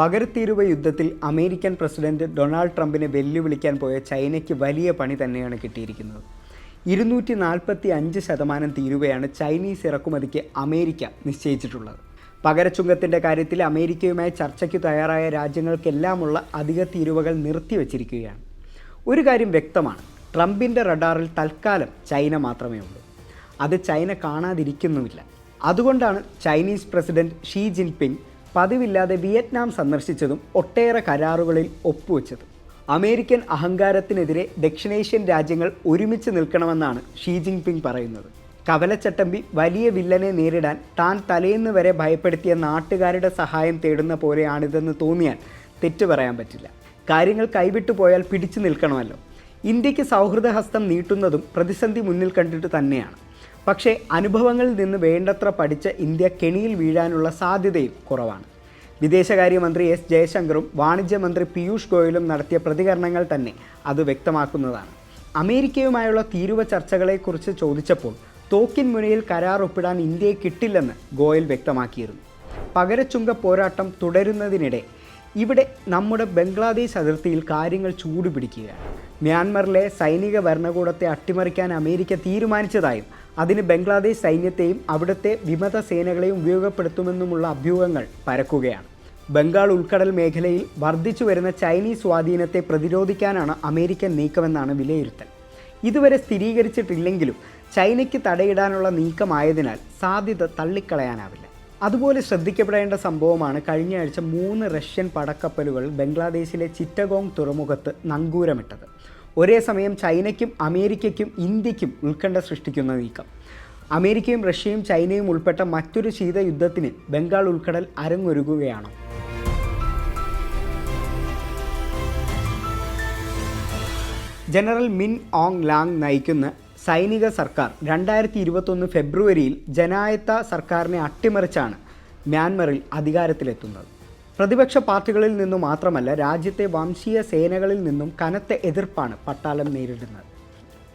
പകരത്തീരുവ യുദ്ധത്തിൽ American president Donald ട്രംപിനെ വെല്ലുവിളിക്കാൻ പോയ ചൈനയ്ക്ക് വലിയ പണി തന്നെയാണ് കിട്ടിയിരിക്കുന്നത്. ഇരുന്നൂറ്റി നാൽപ്പത്തി അഞ്ച് ശതമാനം തീരുവയാണ് ചൈനീസ് ഇറക്കുമതിക്ക് അമേരിക്ക നിശ്ചയിച്ചിട്ടുള്ളത്. പകരച്ചുങ്കത്തിന്റെ കാര്യത്തിൽ അമേരിക്കയുമായി ചർച്ചയ്ക്ക് തയ്യാറായ രാജ്യങ്ങൾക്കെല്ലാമുള്ള അധിക തീരുവകൾ നിർത്തിവച്ചിരിക്കുകയാണ്. ഒരു കാര്യം വ്യക്തമാണ് ട്രംപിന്റെ റഡാറിൽ തൽക്കാലം ചൈന മാത്രമേ ഉള്ളൂ. അത് ചൈന കാണാതിരിക്കുന്നുമില്ല. അതുകൊണ്ടാണ് ചൈനീസ് പ്രസിഡന്റ് ഷീ ജിൻപിങ് പതിവില്ലാതെ വിയറ്റ്നാം സന്ദർശിച്ചതും ഒട്ടേറെ കരാറുകളിൽ ഒപ്പുവെച്ചതും. അമേരിക്കൻ അഹങ്കാരത്തിനെതിരെ ദക്ഷിണേഷ്യൻ രാജ്യങ്ങൾ ഒരുമിച്ച് നിൽക്കണമെന്നാണ് ഷീ ജിൻപിങ് പറയുന്നത്. കവലച്ചട്ടമ്പി വലിയ വില്ലനെ നേരിടാൻ താൻ തലേന്ന് വരെ ഭയപ്പെടുത്തിയ നാട്ടുകാരുടെ സഹായം തേടുന്ന പോലെയാണിതെന്ന് തോന്നിയാൽ തെറ്റു പറയാൻ പറ്റില്ല. കാര്യങ്ങൾ കൈവിട്ടു പോയാൽ പിടിച്ചു നിൽക്കണമല്ലോ. ഇന്ത്യയ്ക്ക് സൗഹൃദ ഹസ്തം നീട്ടുന്നതും പ്രതിസന്ധി മുന്നിൽ കണ്ടിട്ട് തന്നെയാണ്. പക്ഷേ അനുഭവങ്ങളിൽ നിന്ന് വേണ്ടത്ര പഠിച്ച ഇന്ത്യ കെണിയിൽ വീഴാനുള്ള സാധ്യതയും കുറവാണ്. വിദേശകാര്യമന്ത്രി എസ്. ജയശങ്കറും വാണിജ്യമന്ത്രി പീയൂഷ് ഗോയലും നടത്തിയ പ്രതികരണങ്ങൾ തന്നെ അത് വ്യക്തമാക്കുന്നതാണ്. അമേരിക്കയുമായുള്ള തീരുവ ചർച്ചകളെക്കുറിച്ച് ചോദിച്ചപ്പോൾ തോക്കിൻ മുനയിൽ കരാർ ഒപ്പിടാൻ ഇന്ത്യയെ കിട്ടില്ലെന്ന് ഗോയൽ വ്യക്തമാക്കിയിരുന്നു. പകരച്ചുങ്ക പോരാട്ടം തുടരുന്നതിനിടെ ഇവിടെ നമ്മുടെ ബംഗ്ലാദേശ് അതിർത്തിയിൽ കാര്യങ്ങൾ ചൂടുപിടിക്കുകയാണ്. മ്യാൻമറിലെ സൈനിക ഭരണകൂടത്തെ അട്ടിമറിക്കാൻ അമേരിക്ക തീരുമാനിച്ചതായും അതിന് ബംഗ്ലാദേശ് സൈന്യത്തെയും അവിടുത്തെ വിമത സേനകളെയും ഉപയോഗപ്പെടുത്തുമെന്നുമുള്ള അഭ്യൂഹങ്ങൾ പരക്കുകയാണ്. ബംഗാൾ ഉൾക്കടൽ മേഖലയിൽ വർദ്ധിച്ചു വരുന്ന ചൈനീസ് സ്വാധീനത്തെ പ്രതിരോധിക്കാനാണ് അമേരിക്കൻ നീക്കമെന്നാണ് വിലയിരുത്തൽ. ഇതുവരെ സ്ഥിരീകരിച്ചിട്ടില്ലെങ്കിലും ചൈനയ്ക്ക് തടയിടാനുള്ള നീക്കമായതിനാൽ സാധ്യത തള്ളിക്കളയാനാവില്ല. അതുപോലെ ശ്രദ്ധിക്കപ്പെടേണ്ട സംഭവമാണ് കഴിഞ്ഞ ആഴ്ച മൂന്ന് റഷ്യൻ പടക്കപ്പലുകൾ ബംഗ്ലാദേശിലെ ചിറ്റഗോങ് തുറമുഖത്ത് നങ്കൂരമിട്ടത്. ഒരേ സമയം ചൈനയ്ക്കും അമേരിക്കയ്ക്കും ഇന്ത്യക്കും ഉത്കണ്ഠ സൃഷ്ടിക്കുന്ന നീക്കം. അമേരിക്കയും റഷ്യയും ചൈനയും ഉൾപ്പെട്ട മറ്റൊരു ശീതയുദ്ധത്തിന് ബംഗാൾ ഉൾക്കടൽ അരങ്ങൊരുങ്ങുകയാണോ. ജനറൽ മിൻ ഓങ് ലാങ് നയിക്കുന്ന സൈനിക സർക്കാർ രണ്ടായിരത്തി ഇരുപത്തൊന്ന് ഫെബ്രുവരിയിൽ ജനായത്ത സർക്കാരിനെ അട്ടിമറിച്ചാണ് മ്യാൻമറിൽ അധികാരത്തിലെത്തുന്നത്. പ്രതിപക്ഷ പാർട്ടികളിൽ നിന്നു മാത്രമല്ല രാജ്യത്തെ വംശീയ സേനകളിൽ നിന്നും കനത്ത എതിർപ്പാണ് പട്ടാളം നേരിടുന്നത്.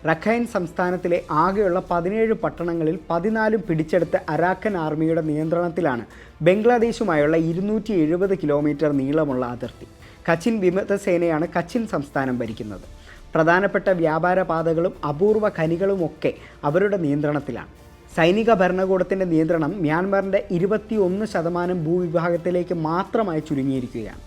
റഖൈൻ സംസ്ഥാനത്തിലെ ആകെയുള്ള പതിനേഴ് പട്ടണങ്ങളിൽ പതിനാലും പിടിച്ചെടുത്ത അരാക്കൻ ആർമിയുടെ നിയന്ത്രണത്തിലാണ് ബംഗ്ലാദേശുമായുള്ള ഇരുന്നൂറ്റി എഴുപത് കിലോമീറ്റർ നീളമുള്ള അതിർത്തി. കച്ചിൻ വിമത സേനയാണ് കച്ചിൻ സംസ്ഥാനം ഭരിക്കുന്നത്. പ്രധാനപ്പെട്ട വ്യാപാര പാതകളും അപൂർവ ഖനികളുമൊക്കെ അവരുടെ നിയന്ത്രണത്തിലാണ്. സൈനിക ഭരണകൂടത്തിന്റെ നിയന്ത്രണം മ്യാൻമറിന്റെ ഇരുപത്തിയൊന്ന് ശതമാനം ഭൂവിഭാഗത്തിലേക്ക് മാത്രമായി ചുരുങ്ങിയിരിക്കുകയാണ്.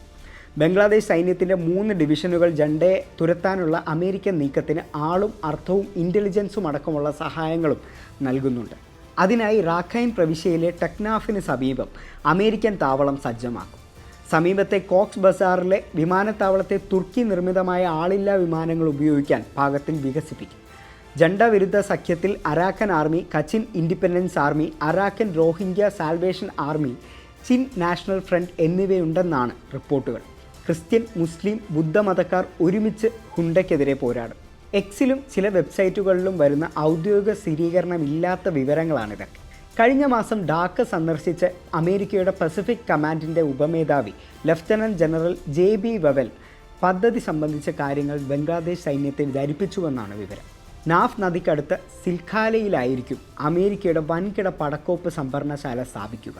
ബംഗ്ലാദേശ് സൈന്യത്തിന്റെ മൂന്ന് ഡിവിഷനുകൾ ജണ്ടയെ തുരത്താനുള്ള അമേരിക്കൻ നീക്കത്തിന് ആളും അർത്ഥവും ഇന്റലിജൻസും അടക്കമുള്ള സഹായങ്ങളും നൽകുന്നുണ്ട്. അതിനായി റാഖൈൻ പ്രവിശ്യയിലെ ടെക്നാഫിന് സമീപം അമേരിക്കൻ താവളം സജ്ജമാക്കും. സമീപത്തെ കോക്സ് ബസാറിലെ വിമാനത്താവളത്തെ തുർക്കി നിർമ്മിതമായ ആളില്ലാ വിമാനങ്ങൾ ഉപയോഗിക്കാൻ പാകത്തിൽ വികസിപ്പിക്കും. ജണ്ട വിരുദ്ധ സഖ്യത്തിൽ Arakan Army Kachin Independence Army Arakan Rohingya Salvation Army Chin National Front എന്നിവയുണ്ടെന്നാണ് റിപ്പോർട്ടുകൾ. ക്രിസ്ത്യൻ മുസ്ലിം ബുദ്ധമതക്കാർ ഒരുമിച്ച് ഹുണ്ടയ്ക്കെതിരെ പോരാടും. എക്സിലും ചില വെബ്സൈറ്റുകളിലും വരുന്ന ഔദ്യോഗിക സ്ഥിരീകരണമില്ലാത്ത വിവരങ്ങളാണിതൊക്കെ. കഴിഞ്ഞ മാസം ഡാക്ക സന്ദർശിച്ച അമേരിക്കയുടെ പസഫിക് കമാൻഡിന്റെ ഉപമേധാവി lieutenant general J B Vowell പദ്ധതി സംബന്ധിച്ച കാര്യങ്ങൾ ബംഗ്ലാദേശ് സൈന്യത്തെ ധരിപ്പിച്ചുവെന്നാണ് വിവരം. നാഫ് നദിക്കടുത്ത് സിൽഖാലയിലായിരിക്കും അമേരിക്കയുടെ വൻകിട പടക്കോപ്പ് സംഭരണശാല സ്ഥാപിക്കുക.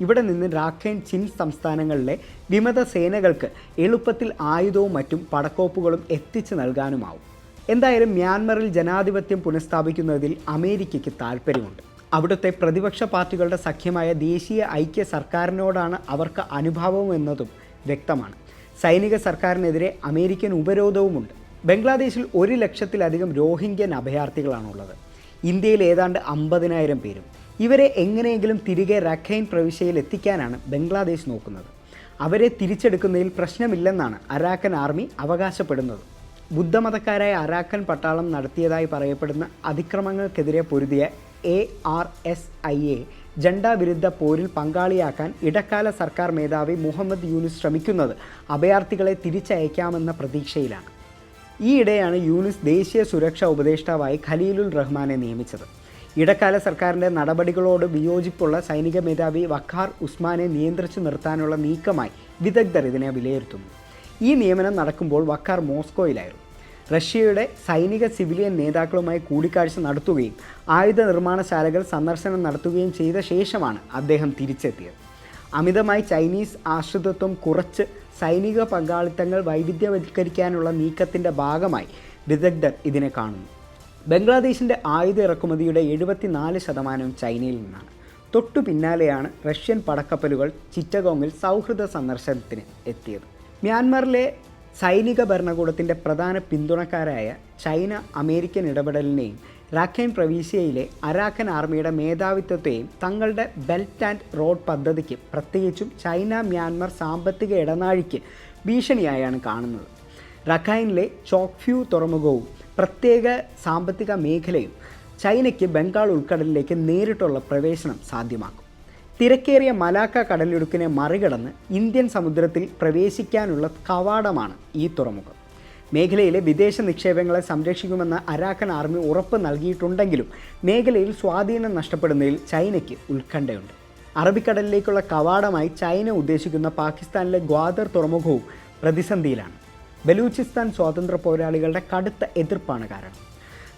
ഇവിടെ നിന്ന് രാഖൈൻ ചിൻ സംസ്ഥാനങ്ങളിലെ വിമത സേനകൾക്ക് എളുപ്പത്തിൽ ആയുധവും മറ്റും പടക്കോപ്പുകളും എത്തിച്ചു നൽകാനുമാവും. എന്തായാലും മ്യാൻമറിൽ ജനാധിപത്യം പുനഃസ്ഥാപിക്കുന്നതിൽ അമേരിക്കയ്ക്ക് താൽപ്പര്യമുണ്ട്. അവിടുത്തെ പ്രതിപക്ഷ പാർട്ടികളുടെ സഖ്യമായ ദേശീയ ഐക്യ സർക്കാരിനോടാണ് അവർക്ക് അനുഭാവം എന്നതും വ്യക്തമാണ്. സൈനിക സർക്കാരിനെതിരെ അമേരിക്കൻ ഉപരോധവുമുണ്ട്. ബംഗ്ലാദേശിൽ ഒരു ലക്ഷത്തിലധികം രോഹിംഗ്യൻ അഭയാർത്ഥികളാണുള്ളത്. ഇന്ത്യയിൽ ഏതാണ്ട് അമ്പതിനായിരം പേരും. ഇവരെ എങ്ങനെയെങ്കിലും തിരികെ റഖൈൻ പ്രവിശ്യയിൽ എത്തിക്കാനാണ് ബംഗ്ലാദേശ് നോക്കുന്നത്. അവരെ തിരിച്ചെടുക്കുന്നതിൽ പ്രശ്നമില്ലെന്നാണ് അരാക്കൻ ആർമി അവകാശപ്പെടുന്നത്. ബുദ്ധമതക്കാരായ അരാക്കൻ പട്ടാളം നടത്തിയതായി പറയപ്പെടുന്ന അതിക്രമങ്ങൾക്കെതിരെ പൊരുതിയ A R S I A ജണ്ടാവിരുദ്ധ പോരിൽ പങ്കാളിയാക്കാൻ ഇടക്കാല സർക്കാർ മേധാവി മുഹമ്മദ് യൂനിസ് ശ്രമിക്കുന്നത് അഭയാർത്ഥികളെ തിരിച്ചയക്കാമെന്ന പ്രതീക്ഷയിലാണ്. ഈയിടെയാണ് യൂനിസ് ദേശീയ സുരക്ഷാ ഉപദേഷ്ടാവായി ഖലീലുൽ റഹ്മാനെ നിയമിച്ചത്. ഇടക്കാല സർക്കാരിന്റെ നടപടികളോട് വിയോജിപ്പുള്ള സൈനിക മേധാവി വഖാർ ഉസ്മാനെ നിയന്ത്രിച്ചു നിർത്താനുള്ള നീക്കമായി വിദഗ്ധർ ഇതിനെ വിലയിരുത്തുന്നു. ഈ നിയമനം നടക്കുമ്പോൾ വക്കാർ മോസ്കോയിലായിരുന്നു. റഷ്യയുടെ സൈനിക സിവിലിയൻ നേതാക്കളുമായി കൂടിക്കാഴ്ച നടത്തുകയും ആയുധ നിർമ്മാണശാലകൾ സന്ദർശനം നടത്തുകയും ചെയ്ത ശേഷമാണ് അദ്ദേഹം തിരിച്ചെത്തിയത്. അമിതമായി ചൈനീസ് ആശ്രിതത്വം കുറച്ച് സൈനിക പങ്കാളിത്തങ്ങൾ വൈവിധ്യവൽക്കരിക്കാനുള്ള നീക്കത്തിന്റെ ഭാഗമായി വിദഗ്ധർ ഇതിനെ കാണുന്നു. ബംഗ്ലാദേശിന്റെ ആയുധ ഇറക്കുമതിയുടെ എഴുപത്തിനാല് ശതമാനവും ചൈനയിൽ നിന്നാണ്. തൊട്ടു പിന്നാലെയാണ് റഷ്യൻ പടക്കപ്പലുകൾ ചിറ്റഗോങ്ങിൽ സൗഹൃദ സന്ദർശനത്തിന് എത്തിയത്. മ്യാൻമറിലെ സൈനിക ഭരണകൂടത്തിന്റെ പ്രധാന പിന്തുണക്കാരായ ചൈന അമേരിക്കൻ ഇടപെടലിനെയും റാഖൈൻ പ്രവിശ്യയിലെ അരാക്കൻ ആർമിയുടെ മേധാവിത്വത്തെയും തങ്ങളുടെ ബെൽറ്റ് ആൻഡ് റോഡ് പദ്ധതിക്ക് പ്രത്യേകിച്ചും ചൈന മ്യാൻമർ സാമ്പത്തിക ഇടനാഴിക്ക് ഭീഷണിയായാണ് കാണുന്നത്. റഖൈനിലെ ചോക്ഫ്യൂ തുറമുഖവും പ്രത്യേക സാമ്പത്തിക മേഖലയും ചൈനയ്ക്ക് ബംഗാൾ ഉൾക്കടലിലേക്ക് നേരിട്ടുള്ള പ്രവേശനം സാധ്യമാക്കും. തിരക്കേറിയ മലാക്ക കടലിടുക്കിനെ മറികടന്ന് ഇന്ത്യൻ സമുദ്രത്തിൽ പ്രവേശിക്കാനുള്ള കവാടമാണ് ഈ തുറമുഖം. മേഖലയിലെ വിദേശ നിക്ഷേപങ്ങളെ സംരക്ഷിക്കുമെന്ന് അരാക്കൻ ആർമി ഉറപ്പ് നൽകിയിട്ടുണ്ടെങ്കിലും മേഖലയിൽ സ്വാധീനം നഷ്ടപ്പെടുന്നതിൽ ചൈനയ്ക്ക് ഉത്കണ്ഠയുണ്ട്. അറബിക്കടലിലേക്കുള്ള കവാടമായി ചൈന ഉദ്ദേശിക്കുന്ന പാകിസ്ഥാനിലെ ഗ്വാദർ തുറമുഖവും പ്രതിസന്ധിയിലാണ്. ബലൂചിസ്ഥാൻ സ്വാതന്ത്ര്യ പോരാളികളുടെ കടുത്ത എതിർപ്പാണ് കാരണം.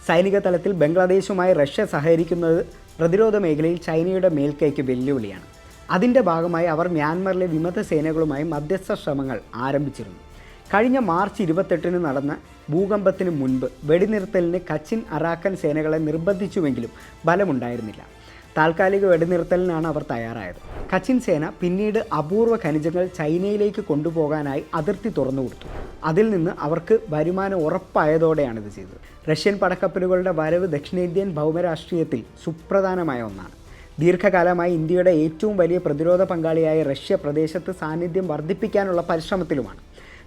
സൈനിക തലത്തിൽ ബംഗ്ലാദേശുമായി റഷ്യ സഹകരിക്കുന്നത് പ്രതിരോധ മേഖലയിൽ ചൈനയുടെ മേൽക്കൈക്ക് വെല്ലുവിളിയാണ്. അതിന്റെ ഭാഗമായി അവർ മ്യാൻമറിലെ വിമത സേനകളുമായി മധ്യസ്ഥ ശ്രമങ്ങൾ ആരംഭിച്ചിരുന്നു. കഴിഞ്ഞ മാർച്ച് ഇരുപത്തെട്ടിന് നടന്ന ഭൂകമ്പത്തിന് മുൻപ് വെടിനിർത്തലിന് കച്ചിൻ അറാക്കൻ സേനകളെ നിർബന്ധിച്ചുവെങ്കിലും ഫലമുണ്ടായിരുന്നില്ല താൽക്കാലിക വെടിനിർത്തലിനാണ് അവർ തയ്യാറായത്. കച്ചിൻ സേന പിന്നീട് അപൂർവ ഖനിജങ്ങൾ ചൈനയിലേക്ക് കൊണ്ടുപോകാനായി അതിർത്തി തുറന്നു കൊടുത്തു. അതിൽ നിന്ന് അവർക്ക് വരുമാനം ഉറപ്പായതോടെയാണ് ഇത് ചെയ്തത്. റഷ്യൻ പടക്കപ്പലുകളുടെ വരവ് ദക്ഷിണേന്ത്യൻ ഭൗമരാഷ്ട്രീയത്തിൽ സുപ്രധാനമായ ഒന്നാണ്. ദീർഘകാലമായി ഇന്ത്യയുടെ ഏറ്റവും വലിയ പ്രതിരോധ പങ്കാളിയായ റഷ്യ പ്രദേശത്ത് സാന്നിധ്യം വർദ്ധിപ്പിക്കാനുള്ള പരിശ്രമത്തിലുമാണ്.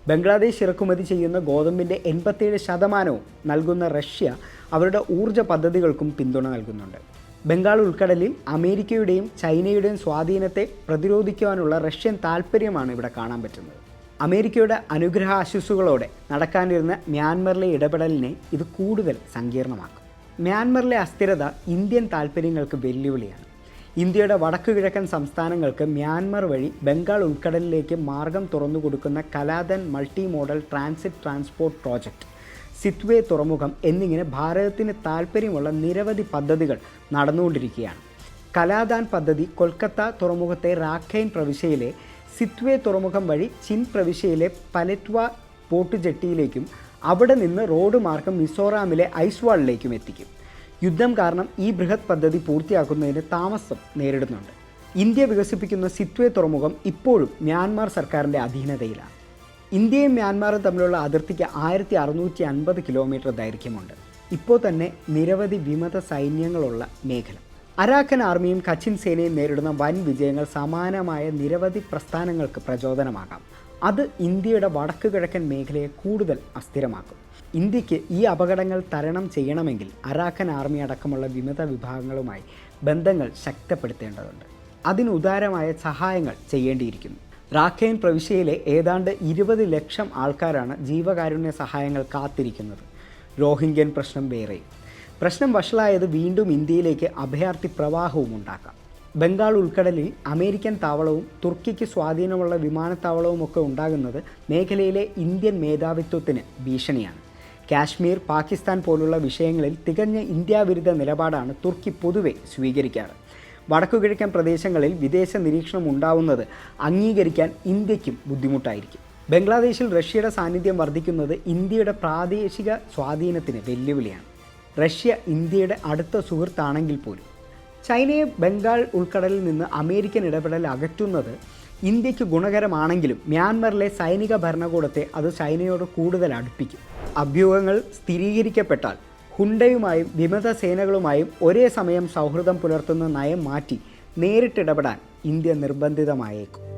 ബംഗ്ലാദേശ് ഇറക്കുമതി ചെയ്യുന്ന ഗോതമ്പിന്റെ എൺപത്തേഴ് ശതമാനവും നൽകുന്ന റഷ്യ അവരുടെ ഊർജ പദ്ധതികൾക്കും പിന്തുണ നൽകുന്നുണ്ട്. ബംഗാൾ ഉൾക്കടലിൽ അമേരിക്കയുടെയും ചൈനയുടെയും സ്വാധീനത്തെ പ്രതിരോധിക്കുവാനുള്ള റഷ്യൻ താൽപ്പര്യമാണ് ഇവിടെ കാണാൻ പറ്റുന്നത്. അമേരിക്കയുടെ അനുഗ്രഹ ആശുസുകളോടെ നടക്കാനിരുന്ന മ്യാൻമറിലെ ഇടപെടലിനെ ഇത് കൂടുതൽ സങ്കീർണമാക്കും. മ്യാൻമറിലെ അസ്ഥിരത ഇന്ത്യൻ താൽപ്പര്യങ്ങൾക്ക് വെല്ലുവിളിയാണ്. ഇന്ത്യയുടെ വടക്കു കിഴക്കൻ സംസ്ഥാനങ്ങൾക്ക് മ്യാൻമർ വഴി ബംഗാൾ ഉൾക്കടലിലേക്ക് മാർഗം തുറന്നു കൊടുക്കുന്ന Kaladan multi modal transit transport project Sittwe തുറമുഖം എന്നിങ്ങനെ ഭാരതത്തിന് താൽപ്പര്യമുള്ള നിരവധി പദ്ധതികൾ നടന്നുകൊണ്ടിരിക്കുകയാണ്. കലാദാൻ പദ്ധതി കൊൽക്കത്ത തുറമുഖത്തെ റാഖൈൻ പ്രവിശ്യയിലെ സിത്വേ തുറമുഖം വഴി ചിൻ പ്രവിശ്യയിലെ പലറ്റ്വ പോർട്ട് ജെട്ടിയിലേക്കും അവിടെ നിന്ന് റോഡ് മാർഗം മിസോറാമിലെ ഐസ്വാളിലേക്കും എത്തിക്കും. യുദ്ധം കാരണം ഈ ബൃഹത് പദ്ധതി പൂർത്തിയാക്കുന്നതിന് താമസം നേരിടുന്നുണ്ട്. ഇന്ത്യ വികസിപ്പിക്കുന്ന സിത്വേ തുറമുഖം ഇപ്പോഴും മ്യാൻമാർ സർക്കാരിന്റെ അധീനതയിലാണ്. ഇന്ത്യയും മ്യാൻമാറും തമ്മിലുള്ള അതിർത്തിക്ക് ആയിരത്തി അറുന്നൂറ്റി അൻപത് കിലോമീറ്റർ ദൈർഘ്യമുണ്ട്. ഇപ്പോൾ തന്നെ നിരവധി വിമത സൈന്യങ്ങളുള്ള മേഖല. അരാക്കൻ ആർമിയും കച്ചിൻ സേനയും നേരിടുന്ന വൻ വിജയങ്ങൾ സമാനമായ നിരവധി പ്രസ്ഥാനങ്ങൾക്ക് പ്രചോദനമാകാം. അത് ഇന്ത്യയുടെ വടക്കു കിഴക്കൻ മേഖലയെ കൂടുതൽ അസ്ഥിരമാക്കും. ഇന്ത്യയ്ക്ക് ഈ അപകടങ്ങൾ തരണം ചെയ്യണമെങ്കിൽ അരാക്കൻ ആർമി അടക്കമുള്ള വിമത വിഭാഗങ്ങളുമായി ബന്ധങ്ങൾ ശക്തപ്പെടുത്തേണ്ടതുണ്ട്. അതിന് ഉദാരമായ സഹായങ്ങൾ ചെയ്യേണ്ടിയിരിക്കുന്നു. റാഖൈൻ പ്രവിശ്യയിലെ ഏതാണ്ട് ഇരുപത് ലക്ഷം ആൾക്കാരാണ് ജീവകാരുണ്യ സഹായങ്ങൾ കാത്തിരിക്കുന്നത്. റോഹിംഗ്യൻ പ്രശ്നം വേറെ. പ്രശ്നം വഷളായത് വീണ്ടും ഇന്ത്യയിലേക്ക് അഭയാർത്ഥി പ്രവാഹവും ഉണ്ടാക്കാം. ബംഗാൾ ഉൾക്കടലിൽ അമേരിക്കൻ താവളവും തുർക്കിക്ക് സ്വാധീനമുള്ള വിമാനത്താവളവും ഒക്കെ ഉണ്ടാകുന്നത് മേഖലയിലെ ഇന്ത്യൻ മേധാവിത്വത്തിന് ഭീഷണിയാണ്. കാശ്മീർ പാകിസ്ഥാൻ പോലുള്ള വിഷയങ്ങളിൽ തികഞ്ഞ ഇന്ത്യാവിരുദ്ധ നിലപാടാണ് തുർക്കി പൊതുവെ സ്വീകരിക്കാറ്. വടക്കുകിഴക്കൻ പ്രദേശങ്ങളിൽ വിദേശ നിരീക്ഷണം ഉണ്ടാവുന്നത് അംഗീകരിക്കാൻ ഇന്ത്യക്കും ബുദ്ധിമുട്ടായിരിക്കും. ബംഗ്ലാദേശിൽ റഷ്യയുടെ സാന്നിധ്യം വർദ്ധിക്കുന്നത് ഇന്ത്യയുടെ പ്രാദേശിക സ്വാധീനത്തിന് വെല്ലുവിളിയാണ്. റഷ്യ ഇന്ത്യയുടെ അടുത്ത സുഹൃത്താണെങ്കിൽ പോലും. ചൈനയെ ബംഗാൾ ഉൾക്കടലിൽ നിന്ന് അമേരിക്കൻ ഇടപെടൽ അകറ്റുന്നത് ഇന്ത്യയ്ക്ക് ഗുണകരമാണെങ്കിലും മ്യാൻമറിലെ സൈനിക ഭരണകൂടത്തെ അത് ചൈനയോട് കൂടുതൽ അടുപ്പിക്കും. അഭ്യൂഹങ്ങൾ സ്ഥിരീകരിക്കപ്പെട്ടാൽ ഹുണ്ടയുമായും വിമത സേനകളുമായും ഒരേ സമയം സൗഹൃദം പുലർത്തുന്ന നയം മാറ്റി നേരിട്ടിടപെടാൻ ഇന്ത്യ നിർബന്ധിതമായേക്കും.